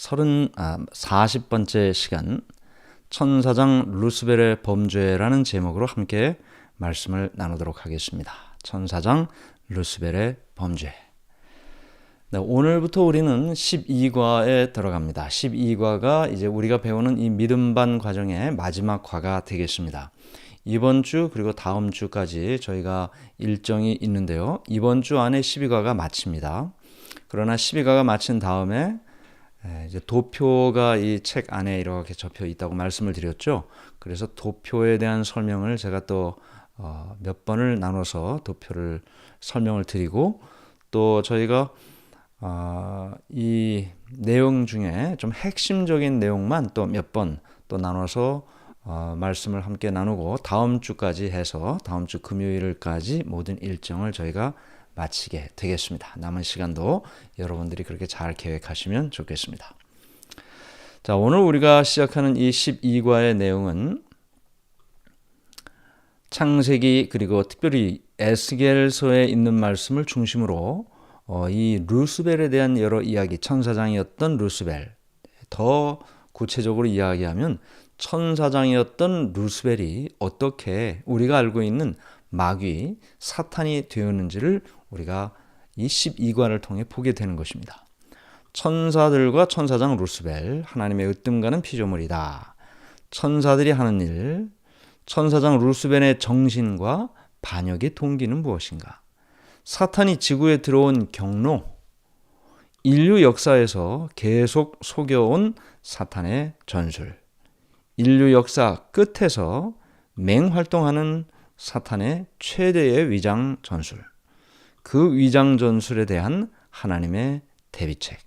30, 아, 40번째 시간 천사장 루스벨의 범죄라는 제목으로 함께 말씀을 나누도록 하겠습니다. 천사장 루스벨의 범죄. 네, 오늘부터 우리는 12과에 들어갑니다. 12과가 이제 우리가 배우는 이 믿음반 과정의 마지막 과가 되겠습니다. 이번 주 그리고 다음 주까지 저희가 일정이 있는데요. 이번 주 안에 12과가 마칩니다. 그러나 12과가 마친 다음에 이제 도표가 이 책 안에 이렇게 접혀 있다고 말씀을 드렸죠. 그래서 도표에 대한 설명을 제가 또몇 어 번을 나눠서 도표를 설명을 드리고 또 저희가 어, 이 내용 중에 좀 핵심적인 내용만 또 몇 번 또 나눠서 어, 말씀을 함께 나누고 다음 주까지 해서 다음 주 금요일까지 모든 일정을 저희가 마치게 되겠습니다. 남은 시간도 여러분들이 그렇게 잘 계획하시면 좋겠습니다. 자, 오늘 우리가 시작하는 이 12과의 내용은 창세기 그리고 특별히 에스겔서에 있는 말씀을 중심으로 어, 이 루스벨에 대한 여러 이야기, 천사장이었던 루스벨, 더 구체적으로 이야기하면 천사장이었던 루스벨이 어떻게 우리가 알고 있는 마귀, 사탄이 되었는지를 우리가 이 12관을 통해 보게 되는 것입니다. 천사들과 천사장 루스벨, 하나님의 으뜸가는 피조물이다. 천사들이 하는 일, 천사장 루스벨의 정신과 반역의 동기는 무엇인가? 사탄이 지구에 들어온 경로, 인류 역사에서 계속 속여온 사탄의 전술, 인류 역사 끝에서 맹활동하는 사탄의 최대의 위장 전술, 그 위장 전술에 대한 하나님의 대비책,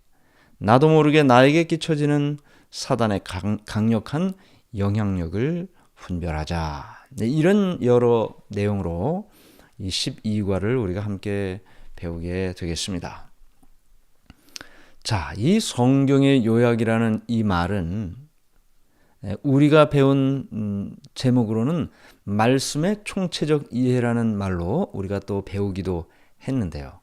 나도 모르게 나에게 끼쳐지는 사단의 강,력한 영향력을 분별하자. 네, 이런 여러 내용으로 이 12과를 우리가 함께 배우게 되겠습니다. 자, 이 성경의 요약이라는 이 말은 우리가 배운 음, 제목으로는 말씀의 총체적 이해라는 말로 우리가 또 배우기도 했는데요.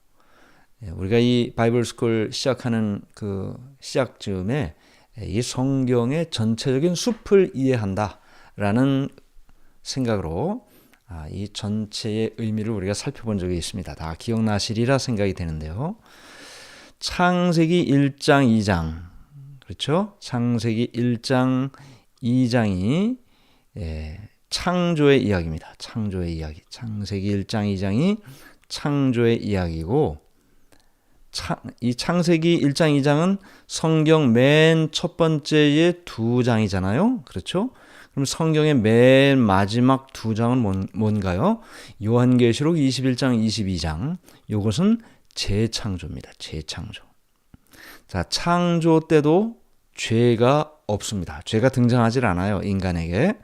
예, 우리가 이 바이블 스쿨 시작하는 그 시작 즈음에 이 성경의 전체적인 숲을 이해한다라는 생각으로 아, 이 전체의 의미를 우리가 살펴본 적이 있습니다. 다 기억나시리라 생각이 되는데요. 창세기 1장, 2장. 그렇죠? 창세기 1장, 2장이 예, 창조의 이야기입니다. 창조의 이야기. 창세기 1장, 2장이 창조의 이야기고 이 창세기 1장, 2장은 성경 맨 첫 번째의 두 장이잖아요. 그렇죠? 그럼 성경의 맨 마지막 두 장은 뭔가요? 요한계시록 21장, 22장. 이것은 재창조입니다. 재창조. 자, 창조 때도 죄가 없습니다. 죄가 등장하지 않아요. 인간에게.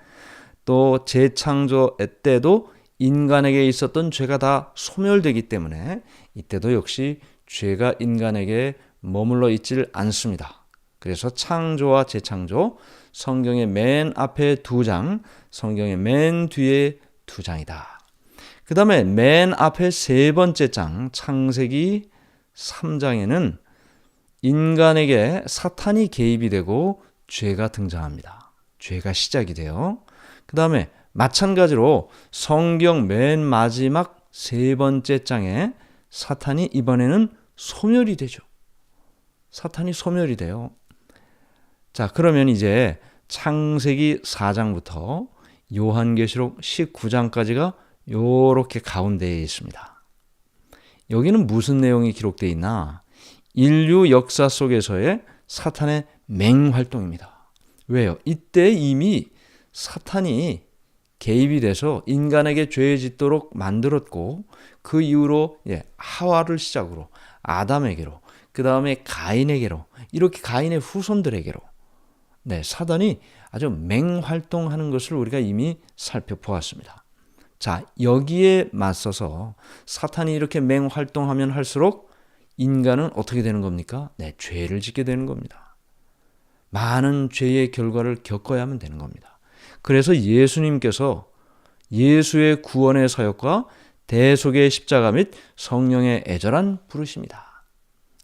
또 재창조 때도 인간에게 있었던 죄가 다 소멸되기 때문에 이때도 역시 죄가 인간에게 머물러 있질 않습니다. 그래서 창조와 재창조, 성경의 맨 앞에 두 장, 성경의 맨 뒤에 두 장이다. 그 다음에 맨 앞에 세 번째 장, 창세기 3장에는 인간에게 사탄이 개입이 되고 죄가 등장합니다. 죄가 시작이 돼요. 그 다음에 마찬가지로 성경 맨 마지막 세 번째 장에 사탄이 이번에는 소멸이 되죠. 사탄이 소멸이 돼요. 자, 그러면 이제 창세기 4장부터 요한계시록 19장까지가 요렇게 가운데에 있습니다. 여기는 무슨 내용이 기록되어 있나? 인류 역사 속에서의 사탄의 맹활동입니다. 왜요? 이때 이미 사탄이 개입이 돼서 인간에게 죄 짓도록 만들었고 그 이후로 예, 하와를 시작으로 아담에게로 그 다음에 가인에게로 이렇게 가인의 후손들에게로 네 사단이 아주 맹활동하는 것을 우리가 이미 살펴보았습니다. 자 여기에 맞서서 사탄이 이렇게 맹활동하면 할수록 인간은 어떻게 되는 겁니까? 네 죄를 짓게 되는 겁니다. 많은 죄의 결과를 겪어야만 되는 겁니다. 그래서 예수님께서 예수의 구원의 사역과 대속의 십자가 및 성령의 애절한 부르심이다.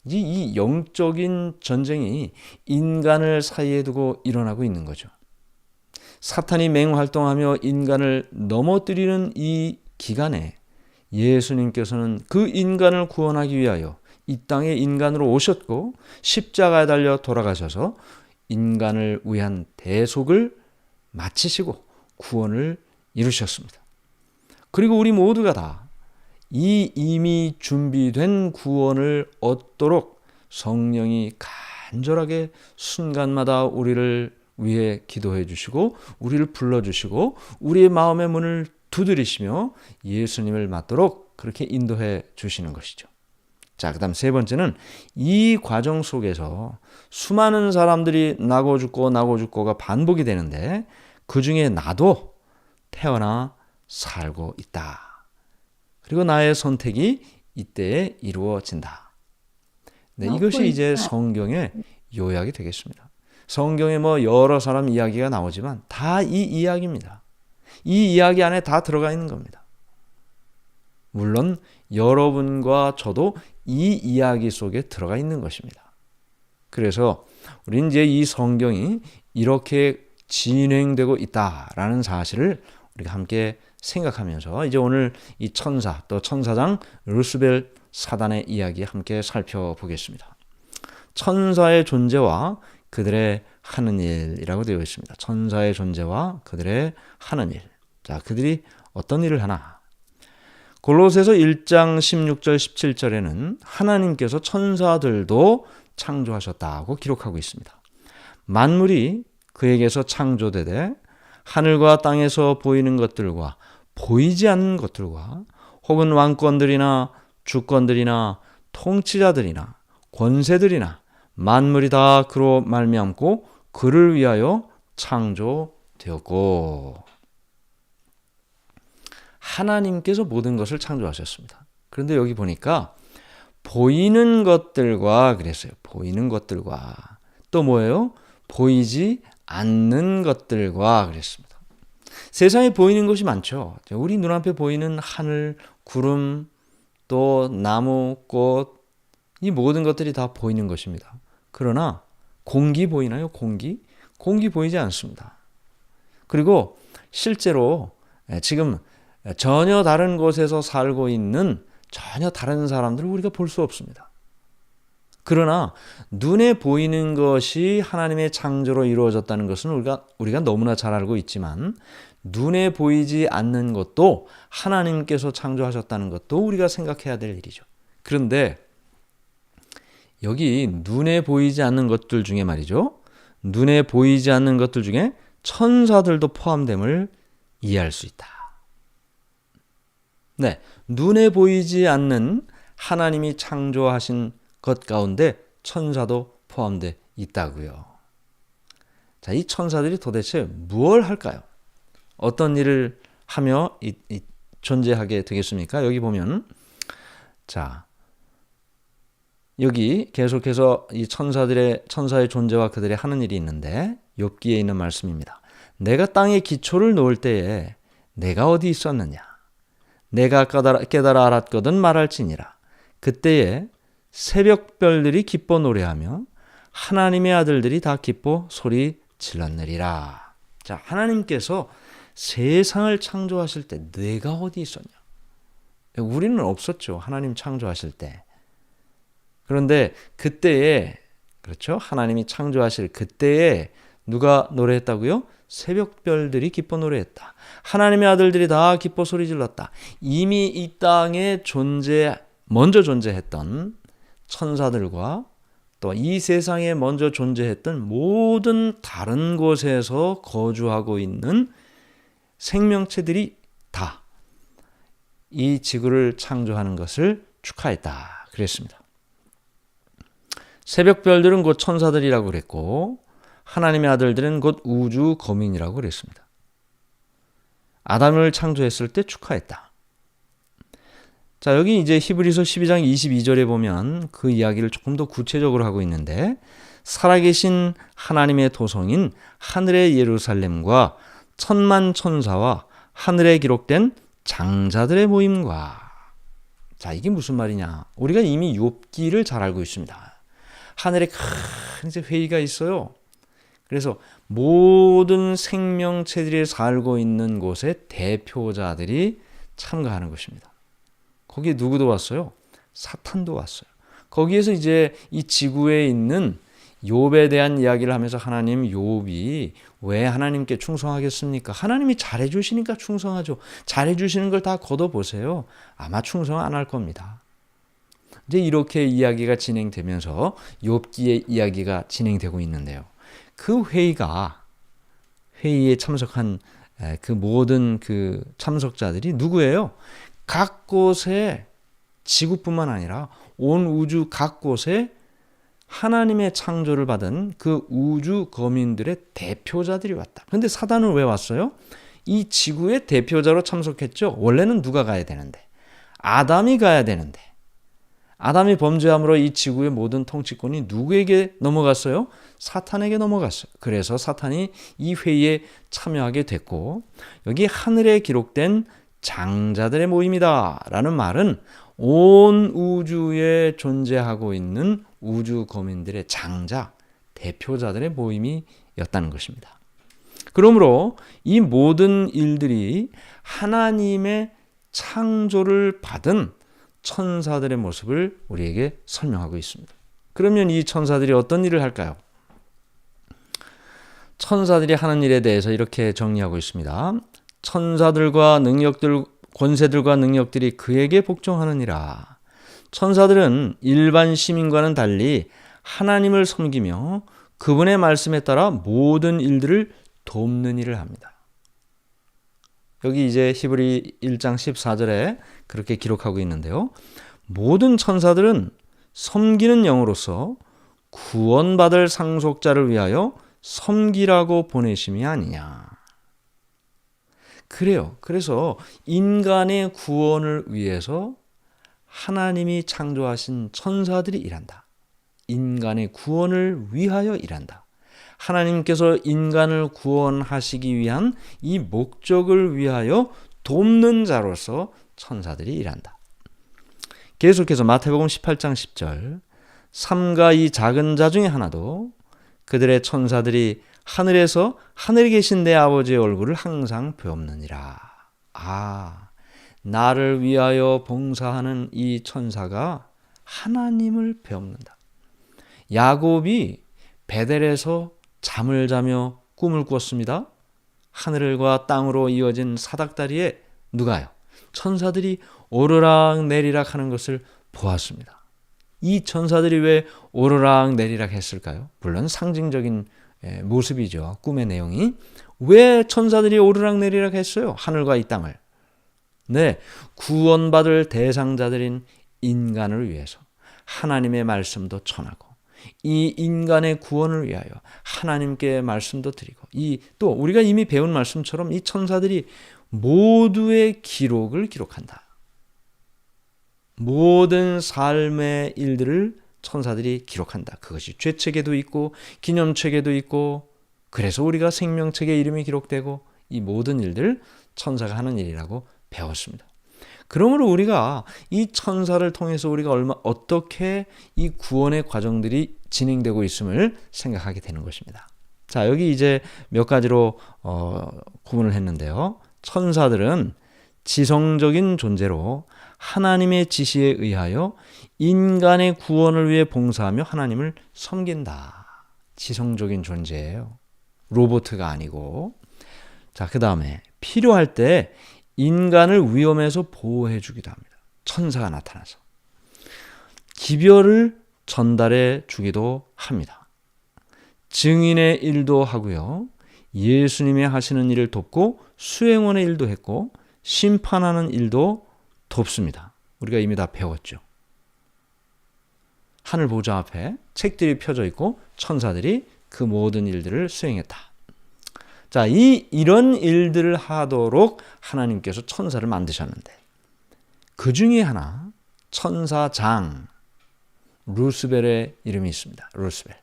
이, 이 영적인 전쟁이 인간을 사이에 두고 일어나고 있는 거죠. 사탄이 맹활동하며 인간을 넘어뜨리는 이 기간에 예수님께서는 그 인간을 구원하기 위하여 이 땅에 인간으로 오셨고 십자가에 달려 돌아가셔서 인간을 위한 대속을 마치시고 구원을 이루셨습니다. 그리고 우리 모두가 다 이 이미 준비된 구원을 얻도록 성령이 간절하게 순간마다 우리를 위해 기도해 주시고 우리를 불러 주시고 우리의 마음의 문을 두드리시며 예수님을 맞도록 그렇게 인도해 주시는 것이죠. 자, 그다음 세 번째는 이 과정 속에서 수많은 사람들이 나고 죽고 나고 죽고가 반복이 되는데 그 중에 나도 태어나 살고 있다. 그리고 나의 선택이 이때에 이루어진다. 네, 이것이 이제 성경의 요약이 되겠습니다. 성경에 뭐 여러 사람 이야기가 나오지만 다 이 이야기입니다. 이 이야기 안에 다 들어가 있는 겁니다. 물론 여러분과 저도 이 이야기 속에 들어가 있는 것입니다. 그래서 우리는 이제 이 성경이 이렇게 진행되고 있다라는 사실을 우리가 함께 생각하면서 이제 오늘 이 천사 또 천사장 루스벨 사단의 이야기 함께 살펴보겠습니다. 천사의 존재와 그들의 하는 일이라고 되어 있습니다. 천사의 존재와 그들의 하는 일. 자, 그들이 어떤 일을 하나? 골로새서 1장 16절 17절에는 하나님께서 천사들도 창조하셨다고 기록하고 있습니다. 만물이 그에게서 창조되되 하늘과 땅에서 보이는 것들과 보이지 않는 것들과 혹은 왕권들이나 주권들이나 통치자들이나 권세들이나 만물이 다 그로 말미암고 그를 위하여 창조되었고 하나님께서 모든 것을 창조하셨습니다. 그런데 여기 보니까 보이는 것들과 그랬어요. 보이는 것들과 또 뭐예요? 보이지 않는 것들과 그랬습니다. 세상에 보이는 것이 많죠. 우리 눈앞에 보이는 하늘, 구름, 또 나무, 꽃, 이 모든 것들이 다 보이는 것입니다. 그러나 공기 보이나요? 공기? 공기 보이지 않습니다. 그리고 실제로 지금 전혀 다른 곳에서 살고 있는 전혀 다른 사람들을 우리가 볼 수 없습니다. 그러나 눈에 보이는 것이 하나님의 창조로 이루어졌다는 것은 우리가 우리가 너무나 잘 알고 있지만 눈에 보이지 않는 것도 하나님께서 창조하셨다는 것도 우리가 생각해야 될 일이죠. 그런데 여기 눈에 보이지 않는 것들 중에 말이죠. 눈에 보이지 않는 것들 중에 천사들도 포함됨을 이해할 수 있다. 네. 눈에 보이지 않는 하나님이 창조하신 것 가운데 천사도 포함되어 있다고요. 자, 이 천사들이 도대체 무엇 할까요? 어떤 일을 하며 이, 이 존재하게 되겠습니까? 여기 보면 자 여기 계속해서 이 천사들의 천사의 존재와 그들의 하는 일이 있는데 욥기에 있는 말씀입니다. 내가 땅에 기초를 놓을 때에 내가 어디 있었느냐? 내가 깨달아, 깨달아 알았거든 말할지니라. 그때에 새벽별들이 기뻐 노래하며 하나님의 아들들이 다 기뻐 소리 질렀느리라. 자, 하나님께서 세상을 창조하실 때 내가 어디 있었냐? 우리는 없었죠. 하나님 창조하실 때. 그런데 그때에 그렇죠? 하나님이 창조하실 그때에 누가 노래했다고요? 새벽별들이 기뻐 노래했다. 하나님의 아들들이 다 기뻐 소리 질렀다. 이미 이 땅에 존재 먼저 존재했던 천사들과 또 이 세상에 먼저 존재했던 모든 다른 곳에서 거주하고 있는 생명체들이 다 이 지구를 창조하는 것을 축하했다. 그랬습니다. 새벽별들은 곧 천사들이라고 그랬고 하나님의 아들들은 곧 우주 거민이라고 그랬습니다. 아담을 창조했을 때 축하했다. 자, 여기 이제 히브리서 12장 22절에 보면 그 이야기를 조금 더 구체적으로 하고 있는데 살아계신 하나님의 도성인 하늘의 예루살렘과 천만 천사와 하늘에 기록된 장자들의 모임과 자, 이게 무슨 말이냐? 우리가 이미 욥기를 잘 알고 있습니다. 하늘에 큰 회의가 있어요. 그래서 모든 생명체들이 살고 있는 곳에 대표자들이 참가하는 것입니다. 거기에 누구도 왔어요? 사탄도 왔어요. 거기에서 이제 이 지구에 있는 욥에 대한 이야기를 하면서 하나님 욥이 왜 하나님께 충성하겠습니까? 하나님이 잘해 주시니까 충성하죠. 잘해 주시는 걸 다 걷어 보세요. 아마 충성 안 할 겁니다. 이제 이렇게 이야기가 진행되면서 욥기의 이야기가 진행되고 있는데요. 그 회의가 회의에 참석한 그 모든 그 참석자들이 누구예요? 각 곳에 지구뿐만 아니라 온 우주 각 곳에 하나님의 창조를 받은 그 우주 거민들의 대표자들이 왔다. 근데 사단은 왜 왔어요? 이 지구의 대표자로 참석했죠. 원래는 누가 가야 되는데? 아담이 가야 되는데. 아담이 범죄함으로 이 지구의 모든 통치권이 누구에게 넘어갔어요? 사탄에게 넘어갔어요. 그래서 사탄이 이 회의에 참여하게 됐고, 여기 하늘에 기록된 장자들의 모임이다. 라는 말은 온 우주에 존재하고 있는 우주 거민들의 장자, 대표자들의 모임이었다는 것입니다. 그러므로 이 모든 일들이 하나님의 창조를 받은 천사들의 모습을 우리에게 설명하고 있습니다. 그러면 이 천사들이 어떤 일을 할까요? 천사들이 하는 일에 대해서 이렇게 정리하고 있습니다. 천사들과 능력들, 권세들과 능력들이 그에게 복종하느니라. 천사들은 일반 시민과는 달리 하나님을 섬기며 그분의 말씀에 따라 모든 일들을 돕는 일을 합니다. 여기 이제 히브리 1장 14절에 그렇게 기록하고 있는데요. 모든 천사들은 섬기는 영으로서 구원받을 상속자를 위하여 섬기라고 보내심이 아니냐. 그래요. 그래서 인간의 구원을 위해서 하나님이 창조하신 천사들이 일한다. 인간의 구원을 위하여 일한다. 하나님께서 인간을 구원하시기 위한 이 목적을 위하여 돕는 자로서 천사들이 일한다. 계속해서 마태복음 18장 10절 삼가 이 작은 자 중에 하나도 그들의 천사들이 하늘에서 하늘에 계신 내 아버지의 얼굴을 항상 배옵느니라. 아, 나를 위하여 봉사하는 이 천사가 하나님을 배웁는다. 야곱이 베델에서 잠을 자며 꿈을 꾸었습니다. 하늘과 땅으로 이어진 사닥다리에 누가요? 천사들이 오르락 내리락 하는 것을 보았습니다. 이 천사들이 왜 오르락 내리락 했을까요? 물론 상징적인 모습이죠. 꿈의 내용이. 왜 천사들이 오르락 내리락 했어요? 하늘과 이 땅을. 네, 구원받을 대상자들인 인간을 위해서 하나님의 말씀도 전하고 이 인간의 구원을 위하여 하나님께 말씀도 드리고 이 또 우리가 이미 배운 말씀처럼 이 천사들이 모두의 기록을 기록한다. 모든 삶의 일들을 천사들이 기록한다. 그것이 죄책에도 있고 기념책에도 있고 그래서 우리가 생명책에 이름이 기록되고 이 모든 일들 천사가 하는 일이라고 배웠습니다. 그러므로 우리가 이 천사를 통해서 우리가 얼마 어떻게 이 구원의 과정들이 진행되고 있음을 생각하게 되는 것입니다. 자, 여기 이제 몇 가지로 어, 구분을 했는데요. 천사들은 지성적인 존재로 하나님의 지시에 의하여 인간의 구원을 위해 봉사하며 하나님을 섬긴다. 지성적인 존재예요. 로보트가 아니고. 자, 그 다음에 필요할 때 인간을 위험에서 보호해 주기도 합니다. 천사가 나타나서. 기별을 전달해 주기도 합니다. 증인의 일도 하고요. 예수님의 하시는 일을 돕고 수행원의 일도 했고 심판하는 일도 돕습니다. 우리가 이미 다 배웠죠. 하늘 보좌 앞에 책들이 펴져 있고 천사들이 그 모든 일들을 수행했다. 자, 이 이런 일들을 하도록 하나님께서 천사를 만드셨는데 그 중에 하나 천사장 루스벨의 이름이 있습니다. 루스벨.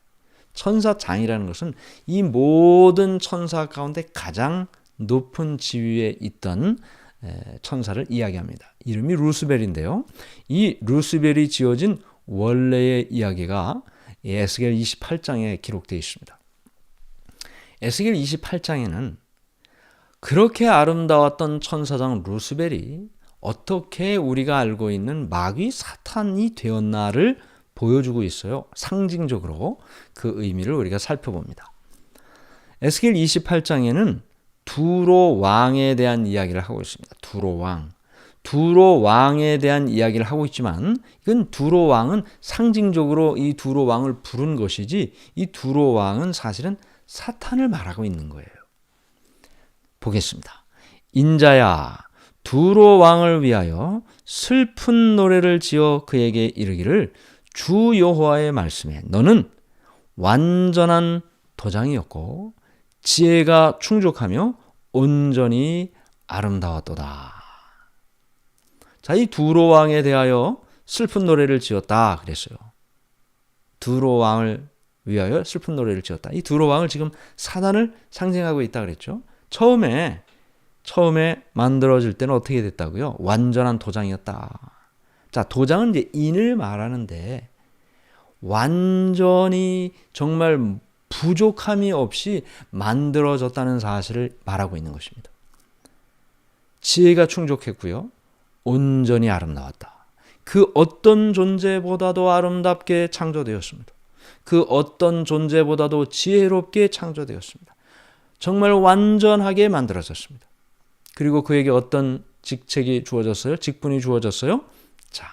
천사장이라는 것은 이 모든 천사 가운데 가장 높은 지위에 있던 천사를 이야기합니다. 이름이 루스벨인데요. 이 루스벨이 지어진 원래의 이야기가 에스겔 28장에 기록되어 있습니다. 에스겔 28장에는 그렇게 아름다웠던 천사장 루스벨이 어떻게 우리가 알고 있는 마귀 사탄이 되었나를 보여주고 있어요. 상징적으로 그 의미를 우리가 살펴봅니다. 에스겔 28장에는 두로 왕에 대한 이야기를 하고 있습니다. 두로 왕. 두로 왕에 대한 이야기를 하고 있지만 이건 두로 왕은 상징적으로 이 두로 왕을 부른 것이지 이 두로 왕은 사실은 사탄을 말하고 있는 거예요. 보겠습니다. 인자야 두로 왕을 위하여 슬픈 노래를 지어 그에게 이르기를 주 여호와의 말씀에 너는 완전한 도장이었고 지혜가 충족하며 온전히 아름다웠도다. 자, 이 두로 왕에 대하여 슬픈 노래를 지었다 그랬어요. 두로 왕을 위하여 슬픈 노래를 지었다. 이 두로 왕을 지금 사단을 상징하고 있다 그랬죠. 처음에 처음에 만들어질 때는 어떻게 됐다고요? 완전한 도장이었다. 자, 도장은 이제 인을 말하는데 완전히 정말 부족함이 없이 만들어졌다는 사실을 말하고 있는 것입니다. 지혜가 충족했고요. 온전히 아름다웠다. 그 어떤 존재보다도 아름답게 창조되었습니다. 그 어떤 존재보다도 지혜롭게 창조되었습니다. 정말 완전하게 만들어졌습니다. 그리고 그에게 어떤 직책이 주어졌어요? 직분이 주어졌어요? 자,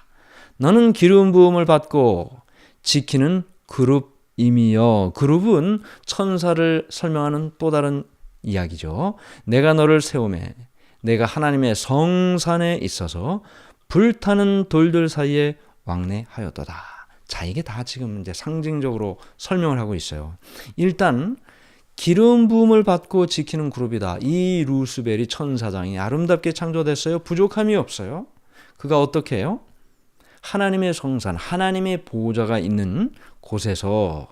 너는 기름 부음을 받고 지키는 그룹임이여. 그룹은 천사를 설명하는 또 다른 이야기죠. 내가 너를 세우매 내가 하나님의 성산에 있어서 불타는 돌들 사이에 왕래하였도다. 자, 이게 다 지금 이제 상징적으로 설명을 하고 있어요. 일단 기름 부음을 받고 지키는 그룹이다. 이 루스벨이 천사장이 아름답게 창조됐어요. 부족함이 없어요. 그가 어떻게 해요? 하나님의 성산, 하나님의 보호자가 있는 곳에서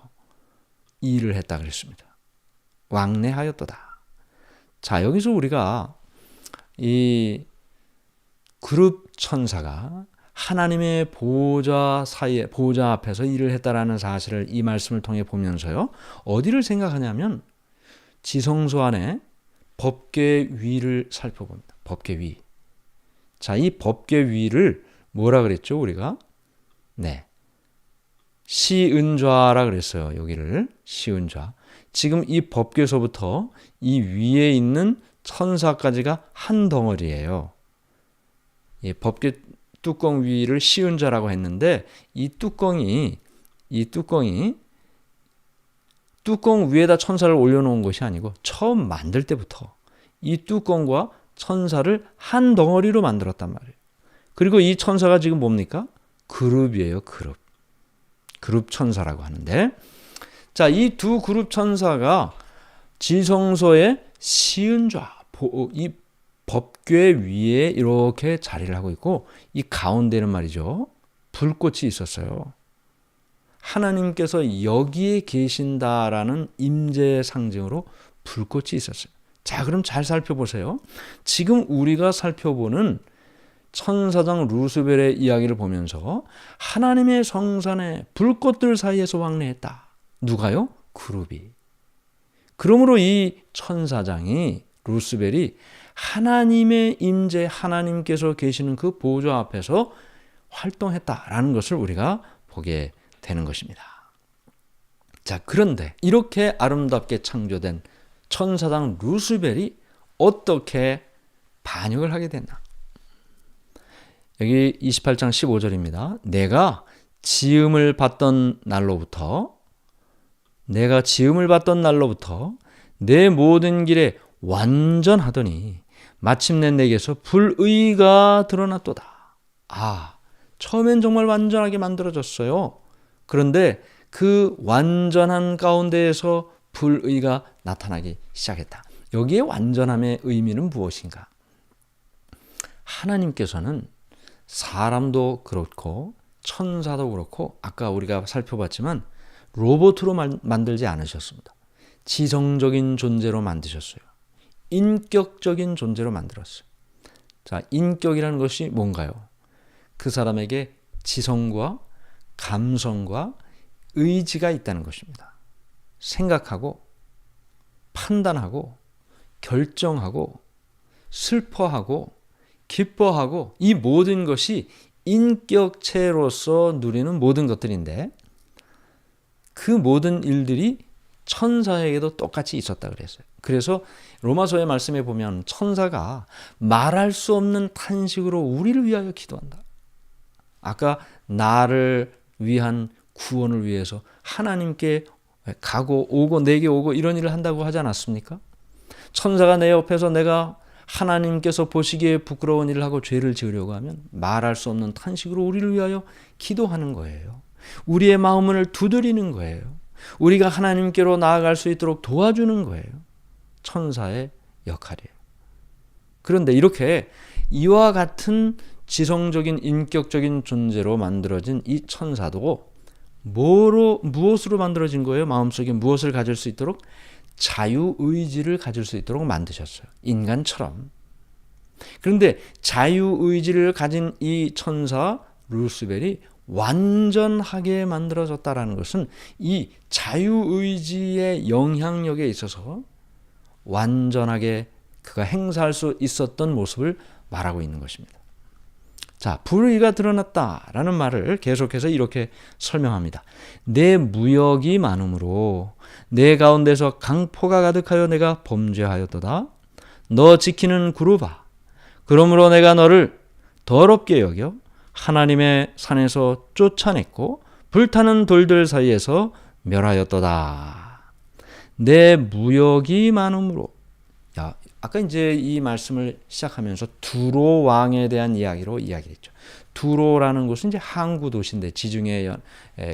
일을 했다 그랬습니다. 왕래하였도다. 자, 여기서 우리가 이 그룹 천사가 하나님의 보호자 사이에 보호자 앞에서 일을 했다라는 사실을 이 말씀을 통해 보면서요. 어디를 생각하냐면 지성소 안에 법계 위를 살펴봅니다. 법계 위. 자, 이 법계 위를 뭐라 그랬죠, 우리가? 네. 시은좌라 그랬어요. 여기를 시은좌. 지금 이 법궤서부터 이 위에 있는 천사까지가 한 덩어리예요. 이 법궤 뚜껑 위를 시은좌라고 했는데 이 뚜껑이 이 뚜껑이 뚜껑 위에다 천사를 올려놓은 것이 아니고 처음 만들 때부터 이 뚜껑과 천사를 한 덩어리로 만들었단 말이에요. 그리고 이 천사가 지금 뭡니까? 그룹이에요, 그룹. 그룹 천사라고 하는데 자, 이 두 그룹 천사가 지성소의 시은좌, 이 법궤 위에 이렇게 자리를 하고 있고 이 가운데는 말이죠. 불꽃이 있었어요. 하나님께서 여기에 계신다라는 임재 상징으로 불꽃이 있었어요. 자, 그럼 잘 살펴보세요. 지금 우리가 살펴보는 천사장 루스벨의 이야기를 보면서 하나님의 성산에 불꽃들 사이에서 왕래했다. 누가요? 그룹이. 그러므로 이 천사장이 루스벨이 하나님의 임재 하나님께서 계시는 그 보좌 앞에서 활동했다라는 것을 우리가 보게 되는 것입니다. 자, 그런데 이렇게 아름답게 창조된 천사장 루스벨이 어떻게 반역을 하게 됐나? 여기 28장 15절입니다. 내가 지음을 받던 날로부터 내가 지음을 받던 날로부터 내 모든 길에 완전하더니 마침내 내게서 불의가 드러났도다. 아, 처음엔 정말 완전하게 만들어졌어요. 그런데 그 완전한 가운데에서 불의가 나타나기 시작했다. 여기에 완전함의 의미는 무엇인가? 하나님께서는 사람도 그렇고 천사도 그렇고 아까 우리가 살펴봤지만 로봇으로 만들지 않으셨습니다. 지성적인 존재로 만드셨어요. 인격적인 존재로 만들었어요. 자, 인격이라는 것이 뭔가요? 그 사람에게 지성과 감성과 의지가 있다는 것입니다. 생각하고 판단하고 결정하고 슬퍼하고 기뻐하고 이 모든 것이 인격체로서 누리는 모든 것들인데 그 모든 일들이 천사에게도 똑같이 있었다 그랬어요. 그래서 로마서의 말씀에 보면 천사가 말할 수 없는 탄식으로 우리를 위하여 기도한다. 아까 나를 위한 구원을 위해서 하나님께 가고 오고 내게 오고 이런 일을 한다고 하지 않았습니까? 천사가 내 옆에서 내가 하나님께서 보시기에 부끄러운 일을 하고 죄를 지으려고 하면 말할 수 없는 탄식으로 우리를 위하여 기도하는 거예요. 우리의 마음을 두드리는 거예요. 우리가 하나님께로 나아갈 수 있도록 도와주는 거예요. 천사의 역할이에요. 그런데 이렇게 이와 같은 지성적인 인격적인 존재로 만들어진 이 천사도 뭐로 무엇으로 만들어진 거예요? 마음속에 무엇을 가질 수 있도록 자유 의지를 가질 수 있도록 만드셨어요. 인간처럼. 그런데 자유 의지를 가진 이 천사 루스벨이 완전하게 만들어졌다라는 것은 이 자유 의지의 영향력에 있어서 완전하게 그가 행사할 수 있었던 모습을 말하고 있는 것입니다. 자, 불의가 드러났다라는 말을 계속해서 이렇게 설명합니다. 내 무역이 많으므로 내 가운데서 강포가 가득하여 내가 범죄하였도다. 너 지키는 구루바. 그러므로 내가 너를 더럽게 여겨 하나님의 산에서 쫓아냈고 불타는 돌들 사이에서 멸하였도다. 내 무역이 많으므로 야, 아까 이제 이 말씀을 시작하면서 두로 왕에 대한 이야기로 이야기했죠. 두로라는 곳은 이제 항구 도시인데 지중해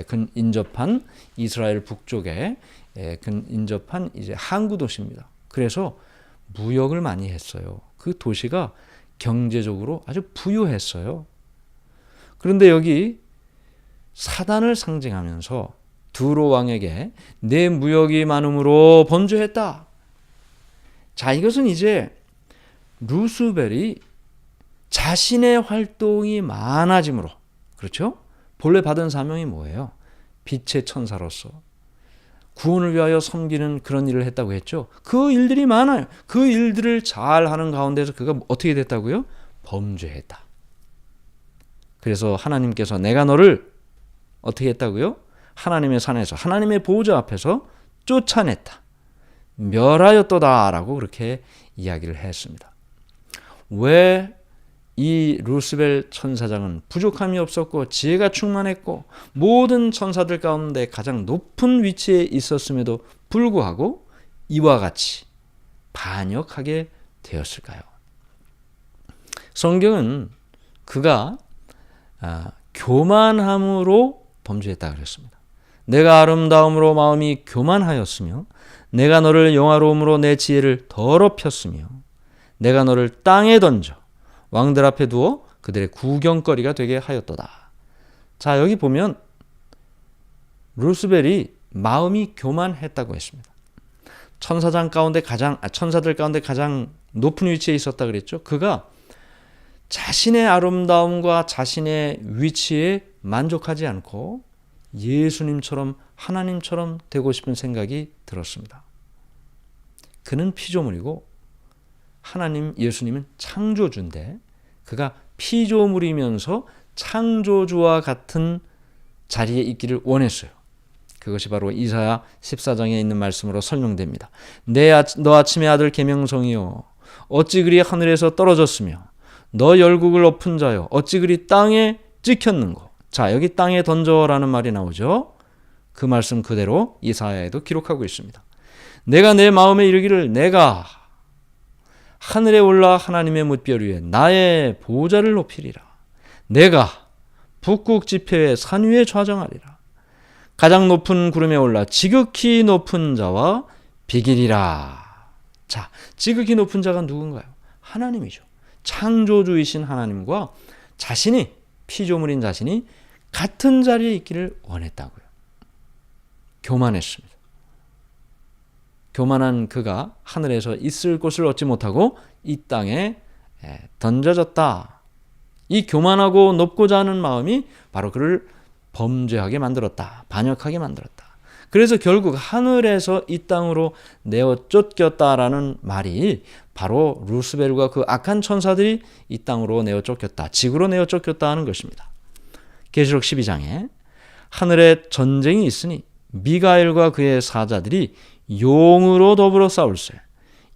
근 인접한 이스라엘 북쪽에 근 인접한 이제 항구 도시입니다. 그래서 무역을 많이 했어요. 그 도시가 경제적으로 아주 부유했어요. 그런데 여기 사단을 상징하면서 두로 왕에게 내 무역이 많음으로 범죄했다. 자, 이것은 이제 루스벨이 자신의 활동이 많아짐으로 그렇죠? 본래 받은 사명이 뭐예요? 빛의 천사로서 구원을 위하여 섬기는 그런 일을 했다고 했죠. 그 일들이 많아요. 그 일들을 잘 하는 가운데서 그가 어떻게 됐다고요? 범죄했다. 그래서 하나님께서 내가 너를 어떻게 했다고요? 하나님의 산에서 하나님의 보호자 앞에서 쫓아냈다. 멸하였도다라고 그렇게 이야기를 했습니다. 왜 이 루스벨 천사장은 부족함이 없었고 지혜가 충만했고 모든 천사들 가운데 가장 높은 위치에 있었음에도 불구하고 이와 같이 반역하게 되었을까요? 성경은 그가 아, 교만함으로 범죄했다 그랬습니다. 내가 아름다움으로 마음이 교만하였으며 내가 너를 영화로움으로 내 지혜를 더럽혔으며 내가 너를 땅에 던져 왕들 앞에 두어 그들의 구경거리가 되게 하였도다. 자, 여기 보면 루스벨이 마음이 교만했다고 했습니다. 천사장 가운데 가장 아, 천사들 가운데 가장 높은 위치에 있었다 그랬죠. 그가 자신의 아름다움과 자신의 위치에 만족하지 않고 예수님처럼 하나님처럼 되고 싶은 생각이 들었습니다. 그는 피조물이고 하나님 예수님은 창조주인데 그가 피조물이면서 창조주와 같은 자리에 있기를 원했어요. 그것이 바로 이사야 14장에 있는 말씀으로 설명됩니다. 내 아, 너 아침의 아들 계명성이요 어찌 그리 하늘에서 떨어졌으며 너 열국을 엎은 자요 어찌 그리 땅에 찍혔는고 자 여기 땅에 던져라는 말이 나오죠. 그 말씀 그대로 이사야에도 기록하고 있습니다. 내가 내 마음에 이르기를 내가 하늘에 올라 하나님의 뭇별 위에 나의 보좌를 높이리라. 내가 북극 지폐의 산 위에 좌정하리라. 가장 높은 구름에 올라 지극히 높은 자와 비길이라. 자, 지극히 높은 자가 누군가요? 하나님이죠. 창조주이신 하나님과 자신이 피조물인 자신이 같은 자리에 있기를 원했다고요. 교만했습니다. 교만한 그가 하늘에서 있을 곳을 얻지 못하고 이 땅에 예, 던져졌다. 이 교만하고 높고자 하는 마음이 바로 그를 범죄하게 만들었다. 반역하게 만들었다. 그래서 결국 하늘에서 이 땅으로 내어 쫓겼다라는 말이 바로 루스벨과 그 악한 천사들이 이 땅으로 내어 쫓겼다. 지구로 내어 쫓겼다 하는 것입니다. 계시록 12장에 하늘에 전쟁이 있으니 미가엘과 그의 사자들이 용으로 더불어 싸울세.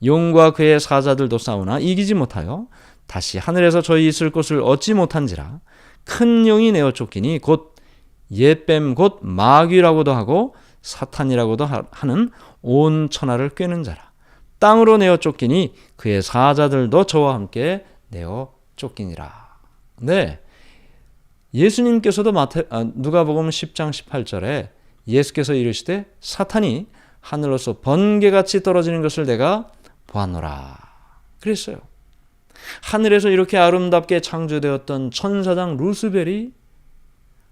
용과 그의 사자들도 싸우나 이기지 못하여 다시 하늘에서 저희 있을 곳을 얻지 못한지라 큰 용이 내어 쫓기니 곧 옛뱀 곧 마귀라고도 하고 사탄이라고도 하는 온 천하를 꿰는 자라 땅으로 내어 쫓기니 그의 사자들도 저와 함께 내어 쫓기니라. 네. 예수님께서도 마태 아, 누가복음 10장 18절에 예수께서 이르시되 사탄이 하늘로서 번개같이 떨어지는 것을 내가 보았노라. 그랬어요. 하늘에서 이렇게 아름답게 창조되었던 천사장 루스벨이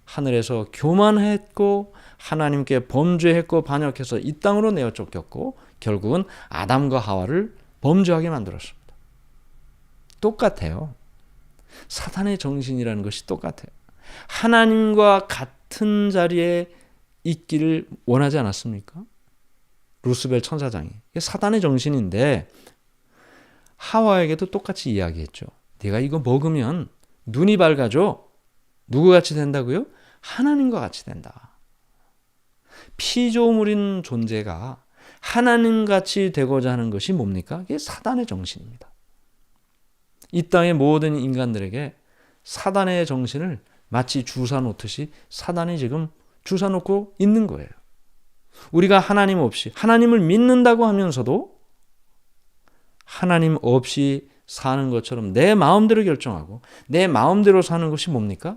하늘에서 교만했고 하나님께 범죄했고 반역해서 이 땅으로 내어 쫓겼고 결국은 아담과 하와를 범죄하게 만들었습니다. 똑같아요. 사탄의 정신이라는 것이 똑같아요. 하나님과 같은 자리에 있기를 원하지 않았습니까? 루스벨 천사장이. 사단의 정신인데 하와에게도 똑같이 이야기했죠. 네가 이거 먹으면 눈이 밝아져. 누구같이 된다고요? 하나님과 같이 된다. 피조물인 존재가 하나님같이 되고자 하는 것이 뭡니까? 이게 사단의 정신입니다. 이 땅의 모든 인간들에게 사단의 정신을 마치 주사 놓듯이 사단이 지금 주사 놓고 있는 거예요. 우리가 하나님 없이 하나님을 믿는다고 하면서도 하나님 없이 사는 것처럼 내 마음대로 결정하고 내 마음대로 사는 것이 뭡니까?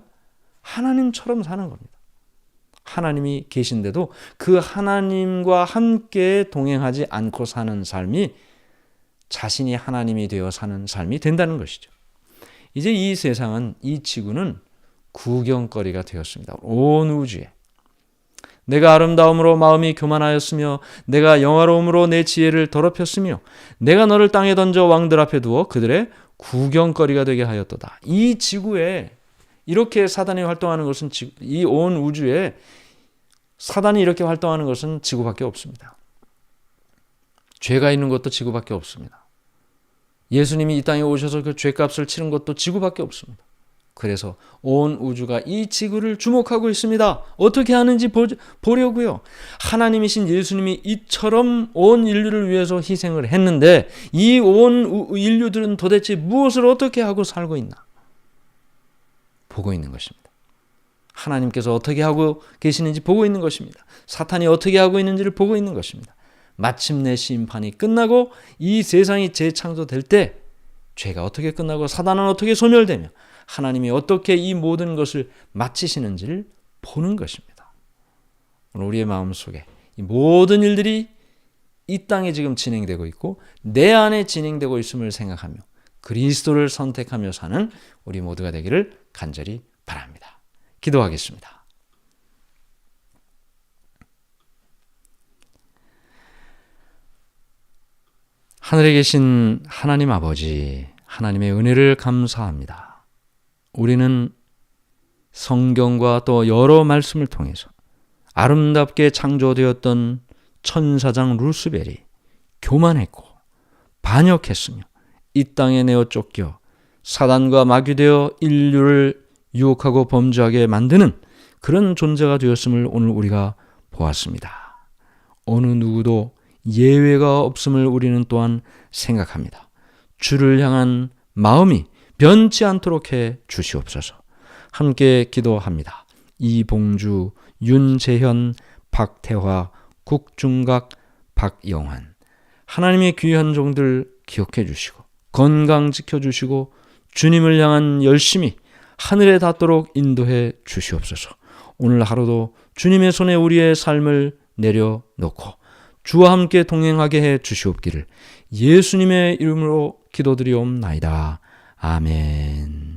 하나님처럼 사는 겁니다. 하나님이 계신데도 그 하나님과 함께 동행하지 않고 사는 삶이 자신이 하나님이 되어 사는 삶이 된다는 것이죠. 이제 이 세상은 이 지구는 구경거리가 되었습니다. 온 우주에. 내가 아름다움으로 마음이 교만하였으며 내가 영화로움으로 내 지혜를 더럽혔으며 내가 너를 땅에 던져 왕들 앞에 두어 그들의 구경거리가 되게 하였도다. 이 지구에 이렇게 사단이 활동하는 것은 이 온 우주에 사단이 이렇게 활동하는 것은 지구밖에 없습니다. 죄가 있는 것도 지구밖에 없습니다. 예수님이 이 땅에 오셔서 그 죄값을 치른 것도 지구밖에 없습니다. 그래서 온 우주가 이 지구를 주목하고 있습니다. 어떻게 하는지 보, 보려고요. 하나님이신 예수님이 이처럼 온 인류를 위해서 희생을 했는데 이 온 인류들은 도대체 무엇을 어떻게 하고 살고 있나? 보고 있는 것입니다. 하나님께서 어떻게 하고 계시는지 보고 있는 것입니다. 사탄이 어떻게 하고 있는지를 보고 있는 것입니다. 마침내 심판이 끝나고 이 세상이 재창조될 때 죄가 어떻게 끝나고 사단은 어떻게 소멸되며 하나님이 어떻게 이 모든 것을 마치시는지를 보는 것입니다. 우리의 마음 속에 이 모든 일들이 이 땅에 지금 진행되고 있고 내 안에 진행되고 있음을 생각하며 그리스도를 선택하며 사는 우리 모두가 되기를 간절히 바랍니다. 기도하겠습니다. 하늘에 계신 하나님 아버지, 하나님의 은혜를 감사합니다. 우리는 성경과 또 여러 말씀을 통해서 아름답게 창조되었던 천사장 루스벨이 교만했고 반역했으며 이 땅에 내어 쫓겨 사단과 마귀되어 인류를 유혹하고 범죄하게 만드는 그런 존재가 되었음을 오늘 우리가 보았습니다. 어느 누구도 예외가 없음을 우리는 또한 생각합니다. 주를 향한 마음이 변치 않도록 해 주시옵소서. 함께 기도합니다. 이봉주, 윤재현, 박태화, 국중각, 박영환. 하나님의 귀한 종들 기억해 주시고 건강 지켜 주시고 주님을 향한 열심히 하늘에 닿도록 인도해 주시옵소서. 오늘 하루도 주님의 손에 우리의 삶을 내려놓고 주와 함께 동행하게 해 주시옵기를 예수님의 이름으로 기도드리옵나이다. 아멘.